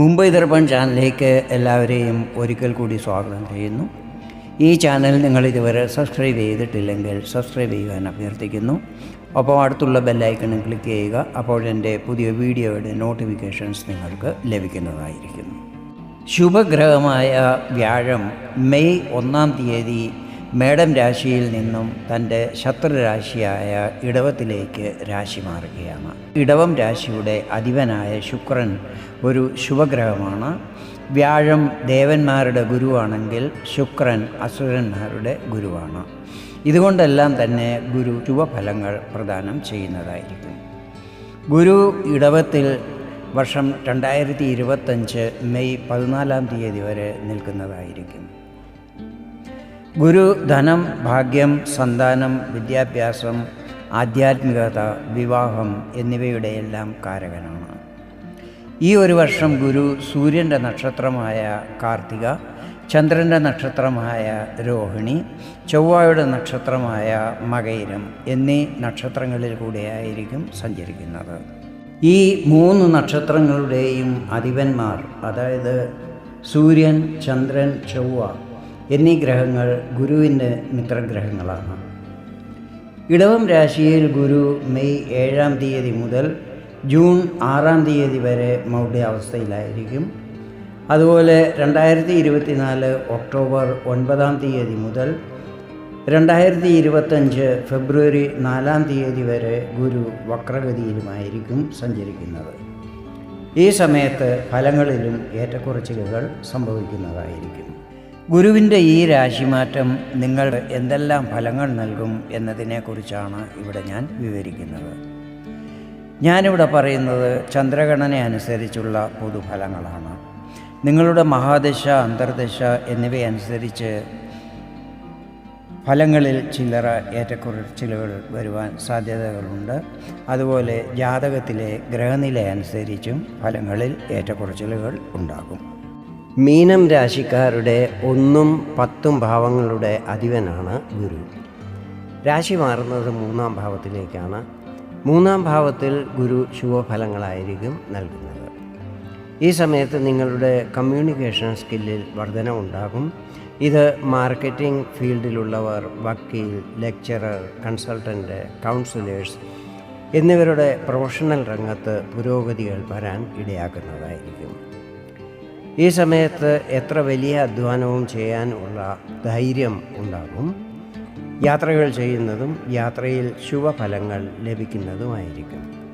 മുംബൈ ദർപ്പൺ ചാനലിലേക്ക് എല്ലാവരെയും ഒരിക്കൽ കൂടി സ്വാഗതം ചെയ്യുന്നു. ഈ ചാനൽ നിങ്ങൾ ഇതുവരെ സബ്സ്ക്രൈബ് ചെയ്തിട്ടില്ലെങ്കിൽ സബ്സ്ക്രൈബ് ചെയ്യുവാൻ അഭ്യർത്ഥിക്കുന്നു. അപ്പോൾ അടുത്തുള്ള ബെല്ലൈക്കണും ക്ലിക്ക് ചെയ്യുക അപ്പോൾ എന്റെ പുതിയ വീഡിയോയുടെ നോട്ടിഫിക്കേഷൻസ് നിങ്ങൾക്ക് ലഭിക്കുന്നതായിരിക്കും ശുഭഗ്രഹമായ വ്യാഴം മെയ് ഒന്നാം തീയതി മേഡം രാശിയിൽ നിന്നും തന്റെ ശത്രുരാശിയായ ഇടവത്തിലേക്ക് രാശി മാറുകയാണ്. ഇടവം രാശിയുടെ അധിപനായ ശുക്രൻ ഒരു ശുഭഗ്രഹമാണ്. വ്യാഴം ദേവന്മാരുടെ ഗുരുവാണെങ്കിൽ ശുക്രൻ അസുരന്മാരുടെ ഗുരുവാണ്. ഇതുകൊണ്ടെല്ലാം തന്നെ ഗുരു ശുഭഫലങ്ങൾ പ്രദാനം ചെയ്യുന്നതായിരിക്കും. ഗുരു ഇടവത്തിൽ വർഷം രണ്ടായിരത്തി ഇരുപത്തഞ്ച് മെയ് പതിനാലാം തീയതി വരെ നിൽക്കുന്നതായിരിക്കും. ഗുരു ധനം ഭാഗ്യം സന്താനം വിദ്യാഭ്യാസം ആധ്യാത്മികത വിവാഹം എന്നിവയുടെയെല്ലാം കാരകനാണ്. ഈ ഒരു വർഷം ഗുരു സൂര്യന്റെ നക്ഷത്രമായ കാർത്തിക ചന്ദ്രന്റെ നക്ഷത്രമായ രോഹിണി ചൊവ്വയുടെ നക്ഷത്രമായ മകൈരം എന്നീ നക്ഷത്രങ്ങളിൽ കൂടെയായിരിക്കും സഞ്ചരിക്കുന്നത്. ഈ മൂന്ന് നക്ഷത്രങ്ങളുടെയും അധിപന്മാർ അതായത് സൂര്യൻ ചന്ദ്രൻ ചൊവ്വ എന്നീ ഗ്രഹങ്ങൾ ഗുരുവിന്റെ മിത്രഗ്രഹങ്ങളാണ്. ഇടവം രാശിയിൽ ഗുരു മെയ് ഏഴാം തീയതി മുതൽ ജൂൺ ആറാം തീയതി വരെ മൗഢ്യ അവസ്ഥയിലായിരിക്കും. അതുപോലെ രണ്ടായിരത്തി ഇരുപത്തിനാല് ഒക്ടോബർ ഒൻപതാം തീയതി മുതൽ രണ്ടായിരത്തി ഇരുപത്തഞ്ച് ഫെബ്രുവരി നാലാം തീയതി വരെ ഗുരു വക്രഗതിയിലുമായിരിക്കും സഞ്ചരിക്കുന്നത്. ഈ സമയത്ത് ഫലങ്ങളിലും ഏറ്റക്കുറച്ചിലുകൾ സംഭവിക്കുന്നതായിരിക്കും. ഗുരുവിന്റെ ഈ രാശിമാറ്റം നിങ്ങൾ എന്തെല്ലാം ഫലങ്ങൾ നൽകും എന്നതിനെക്കുറിച്ചാണ് ഇവിടെ ഞാൻ വിവരിക്കുന്നത്. ഞാനിവിടെ പറയുന്നത് ചന്ദ്രഗണന അനുസരിച്ചുള്ള പൊതുഫലങ്ങളാണ്. നിങ്ങളുടെ മഹാദശ അന്തർദശ എന്നിവയനുസരിച്ച് ഫലങ്ങളിൽ ചില്ലറ ഏറ്റക്കുറച്ചിലുകൾ വരുവാൻ സാധ്യതകളുണ്ട്. അതുപോലെ ജാതകത്തിലെ ഗ്രഹനില അനുസരിച്ചും ഫലങ്ങളിൽ ഏറ്റക്കുറച്ചിലുകൾ ഉണ്ടാകും. മീനം രാശിക്കാരുടെ ഒന്നും പത്തും ഭാവങ്ങളുടെ അധിപനാണ് ഗുരു. രാശി മാറുന്നത് മൂന്നാം ഭാവത്തിലേക്കാണ്. മൂന്നാം ഭാവത്തിൽ ഗുരു ശുഭഫലങ്ങളായിരിക്കും നൽകുന്നത്. ഈ സമയത്ത് നിങ്ങളുടെ കമ്മ്യൂണിക്കേഷൻ സ്കില്ലിൽ വർധനമുണ്ടാകും ഇത് മാർക്കറ്റിംഗ് ഫീൽഡിലുള്ളവർ വക്കീൽ ലെക്ചറർ കൺസൾട്ടന്റ് കൗൺസിലേഴ്സ് എന്നിവരുടെ പ്രൊഫഷണൽ രംഗത്ത് പുരോഗതികൾ വരാൻ ഇടയാക്കുന്നതായിരിക്കും. ഈ സമയത്ത് എത്ര വലിയ അധ്വാനവും ചെയ്യാനുള്ള ധൈര്യം ഉണ്ടാകും? യാത്രകൾ ചെയ്യുന്നതും യാത്രയിൽ ശുഭഫലങ്ങൾ ലഭിക്കുന്നതുമായിരിക്കും.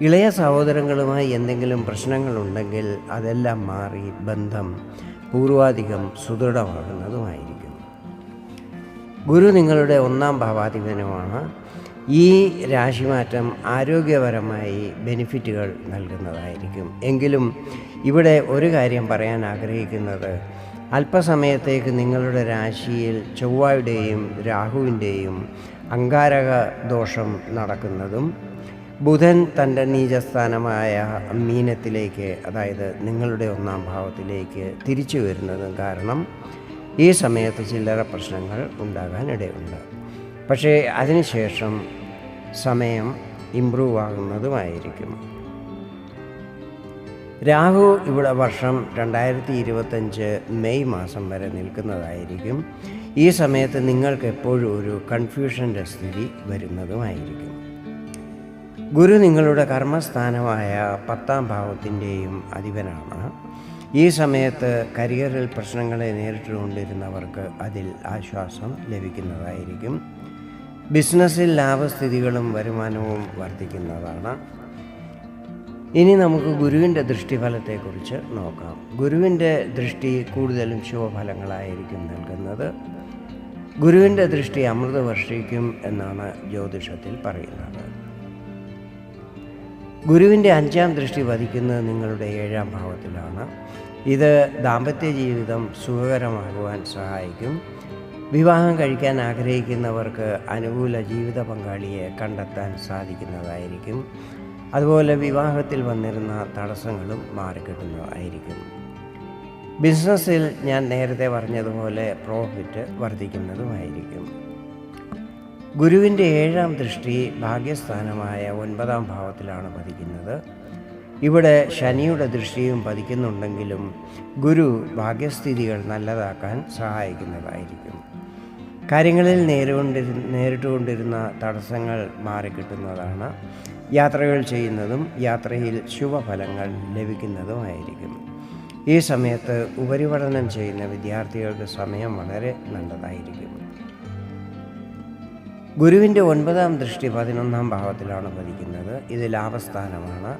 ഇളയ സഹോദരങ്ങളുമായി എന്തെങ്കിലും പ്രശ്നങ്ങളുണ്ടെങ്കിൽ അതെല്ലാം മാറി ബന്ധം പൂർവാധികം സുദൃഢമാകുന്നതുമായിരിക്കും. ഗുരു നിങ്ങളുടെ ഒന്നാം ഭാവാധിപനുമാണ്. ഈ രാശിമാറ്റം ആരോഗ്യപരമായി ബെനിഫിറ്റുകൾ നൽകുന്നതായിരിക്കും. എങ്കിലും ഇവിടെ ഒരു കാര്യം പറയാൻ ആഗ്രഹിക്കുന്നത് അല്പസമയത്തേക്ക് നിങ്ങളുടെ രാശിയിൽ ചൊവ്വയുടെയും രാഹുവിന്റെയും അങ്കാരക ദോഷം നടക്കുന്നതും ബുധൻ തന്റെ നീചസ്ഥാനമായ മീനത്തിലേക്ക് അതായത് നിങ്ങളുടെ ഒന്നാം ഭാവത്തിലേക്ക് തിരിച്ചു വരുന്നതും കാരണം ഈ സമയത്ത് ചില്ലറ പ്രശ്നങ്ങൾ ഉണ്ടാകാനിടയുണ്ട്. പക്ഷേ അതിനുശേഷം സമയം ഇമ്പ്രൂവ് ആകുന്നതുമായിരിക്കും. രാഹു ഇവിടെ വർഷം രണ്ടായിരത്തി ഇരുപത്തഞ്ച് മെയ് മാസം വരെ നിൽക്കുന്നതായിരിക്കും. ഈ സമയത്ത് നിങ്ങൾക്ക് എപ്പോഴും ഒരു കൺഫ്യൂഷന്റെ സ്ഥിതി വരുന്നതുമായിരിക്കും. ഗുരു നിങ്ങളുടെ കർമ്മസ്ഥാനമായ പത്താം ഭാവത്തിന്റെയും അധിപനാണ്. ഈ സമയത്ത് കരിയറിൽ പ്രശ്നങ്ങളെ നേരിട്ടുകൊണ്ടിരുന്നവർക്ക് അതിൽ ആശ്വാസം ലഭിക്കുന്നതായിരിക്കും. ബിസിനസ്സിൽ ലാഭസ്ഥിതികളും വരുമാനവും വർദ്ധിക്കുന്നതാണ്. ഇനി നമുക്ക് ഗുരുവിന്റെ ദൃഷ്ടിഫലത്തെക്കുറിച്ച് നോക്കാം. ഗുരുവിന്റെ ദൃഷ്ടി കൂടുതലും ശുഭഫലങ്ങളായിരിക്കും നൽകുന്നത്. ഗുരുവിന്റെ ദൃഷ്ടി അമൃത വർഷിക്കും എന്നാണ് ജ്യോതിഷത്തിൽ പറയുന്നത്. ഗുരുവിന്റെ അഞ്ചാം ദൃഷ്ടി വധിക്കുന്നത് നിങ്ങളുടെ ഏഴാം ഭാവത്തിലാണ്. ഇത് ദാമ്പത്യ ജീവിതം സുഖകരമാകുവാൻ സഹായിക്കും. വിവാഹം കഴിക്കാൻ ആഗ്രഹിക്കുന്നവർക്ക് അനുകൂല ജീവിത പങ്കാളിയെ കണ്ടെത്താൻ സാധിക്കുന്നതായിരിക്കും. അതുപോലെ വിവാഹത്തിൽ വന്നിരുന്ന തടസ്സങ്ങളും മാറിക്കിട്ടുന്നതായിരിക്കും ബിസിനസ്സിൽ ഞാൻ നേരത്തെ പറഞ്ഞതുപോലെ പ്രോഫിറ്റ് വർദ്ധിക്കുന്നതുമായിരിക്കും. ഗുരുവിന്റെ ഏഴാം ദൃഷ്ടി ഭാഗ്യസ്ഥാനമായ ഒൻപതാം ഭാവത്തിലാണ് പതിക്കുന്നത്. ഇവിടെ ശനിയുടെ ദൃഷ്ടിയും പതിക്കുന്നുണ്ടെങ്കിലും ഗുരു ഭാഗ്യസ്ഥിതികൾ നല്ലതാക്കാൻ സഹായിക്കുന്നതായിരിക്കും. കാര്യങ്ങളിൽ നേരിട്ടുകൊണ്ടിരുന്ന തടസ്സങ്ങൾ മാറിക്കിട്ടുന്നതാണ് യാത്രകൾ ചെയ്യുന്നതും യാത്രയിൽ ശുഭഫലങ്ങൾ ലഭിക്കുന്നതുമായിരിക്കും. ഈ സമയത്ത് ഉപരിപഠനം ചെയ്യുന്ന വിദ്യാർത്ഥികൾക്ക് സമയം വളരെ നല്ലതായിരിക്കും. ഗുരുവിന്റെ ഒൻപതാം ദൃഷ്ടി പതിനൊന്നാം ഭാവത്തിലാണ് പതിക്കുന്നത്. ഇത് ലാഭസ്ഥാനമാണ്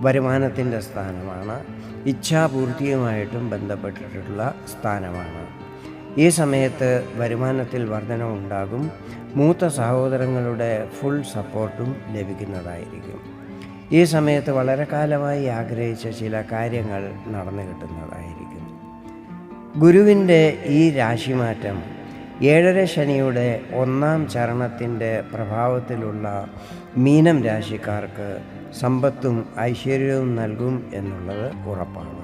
വരുമാനത്തിന്റെ സ്ഥാനമാണ് ഇച്ഛാപൂർത്തിയുമായിട്ടും ബന്ധപ്പെട്ടിട്ടുള്ള സ്ഥാനമാണ്. ഈ സമയത്ത് വരുമാനത്തിൽ വർധനവുണ്ടാകും. മൂത്ത സഹോദരങ്ങളുടെ ഫുൾ സപ്പോർട്ടും ലഭിക്കുന്നതായിരിക്കും. ഈ സമയത്ത് വളരെ കാലമായി ആഗ്രഹിച്ച ചില കാര്യങ്ങൾ നടന്നു കിട്ടുന്നതായിരിക്കും. ഗുരുവിന്റെ ഈ രാശിമാറ്റം ഏഴര ശനിയുടെ ഒന്നാം ചരണത്തിന്റെ പ്രഭാവത്തിലുള്ള മീനം രാശിക്കാർക്ക് സമ്പത്തും ഐശ്വര്യവും നൽകും എന്നുള്ളത് ഉറപ്പാണ്.